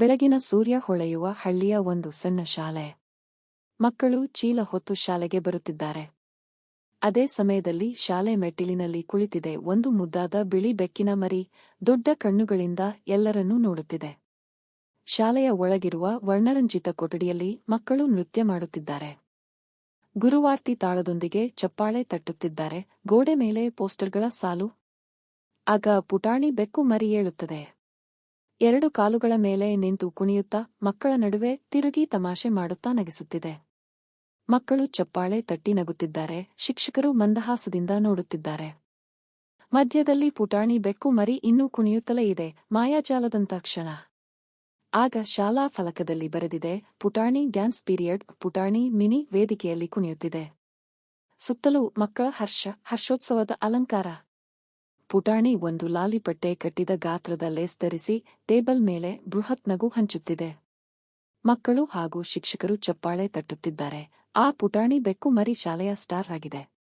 ಬೆಳಗಿನ ಸೂರ್ಯ ಹೊಳೆಯುವ ಹಳ್ಳಿಯ ಒಂದು ಸಣ್ಣ ಶಾಲೆ. ಮಕ್ಕಳು ಚೀಲ ಹೊತ್ತು ಶಾಲೆಗೆ ಬರುತ್ತಿದ್ದಾರೆ. ಅದೇ ಸಮಯದಲ್ಲಿ ಶಾಲೆ ಮೆಟ್ಟಿಲಿನಲ್ಲಿ ಕುಳಿತಿದೆ ಒಂದು ಮುದ್ದಾದ ಬಿಳಿ ಬೆಕ್ಕಿನ ಮರಿ ದೊಡ್ಡ ಕಣ್ಣುಗಳಿಂದ ಎಲ್ಲರನ್ನೂ ನೋಡುತ್ತಿದೆ. ಶಾಲೆಯ ಒಳಗಿರುವ ವರ್ಣರಂಜಿತ ಕೊಠಡಿಯಲ್ಲಿ ಮಕ್ಕಳು ನೃತ್ಯ ಮಾಡುತ್ತಿದ್ದಾರೆ. ಗುರುವಾರ್ತಿ ತಾಳದೊಂದಿಗೆ ಚಪ್ಪಾಳೆ ತಟ್ಟುತ್ತಿದ್ದಾರೆ ಗೋಡೆ ಮೇಲೆ ಪೋಸ್ಟರ್ಗಳ ಸಾಲು. ಆಗ ಪುಟಾಣಿ ಬೆಕ್ಕು ಮರಿ ಏಳುತ್ತದೆ. ಎರಡು ಕಾಲುಗಳ ಮೇಲೆ ನಿಂತು ಕುಣಿಯುತ್ತಾ ಮಕ್ಕಳ ನಡುವೆ ತಿರುಗಿ ತಮಾಷೆ ಮಾಡುತ್ತಾ ನಗಿಸುತ್ತಿದೆ. ಮಕ್ಕಳು ಚಪ್ಪಾಳೆ ತಟ್ಟಿ ನಗುತ್ತಿದ್ದಾರೆ, ಶಿಕ್ಷಕರು ಮಂದಹಾಸದಿಂದ ನೋಡುತ್ತಿದ್ದಾರೆ. ಮಧ್ಯದಲ್ಲಿ ಪುಟಾಣಿ ಬೆಕ್ಕು ಮರಿ ಇನ್ನೂ ಕುಣಿಯುತ್ತಲೇ ಇದೆ, ಮಾಯಾಜಾಲದಂತ ಕ್ಷಣ. ಆಗ ಶಾಲಾ ಫಲಕದಲ್ಲಿ ಬರೆದಿದೆ, ಪುಟಾಣಿ ಡ್ಯಾನ್ಸ್ ಪೀರಿಯಡ್, ಪುಟಾಣಿ ಮಿನಿ ವೇದಿಕೆಯಲ್ಲಿ ಕುಣಿಯುತ್ತಿದೆ. ಸುತ್ತಲೂ ಮಕ್ಕಳ ಹರ್ಷ, ಹರ್ಷೋತ್ಸವದ ಅಲಂಕಾರ. ಪುಟಾಣಿ ಒಂದು ಲಾಲಿಪಟ್ಟೆ ಕಟ್ಟಿದ ಗಾತ್ರದ ಲೇಸ್ ಧರಿಸಿ ಟೇಬಲ್ ಮೇಲೆ ಬೃಹತ್ ನಗು ಹಂಚುತ್ತಿದೆ. ಮಕ್ಕಳು ಹಾಗೂ ಶಿಕ್ಷಕರು ಚಪ್ಪಾಳೆ ತಟ್ಟುತ್ತಿದ್ದಾರೆ. ಆ ಪುಟಾಣಿ ಬೆಕ್ಕು ಮರಿ ಶಾಲೆಯ ಸ್ಟಾರ್ ಆಗಿದೆ.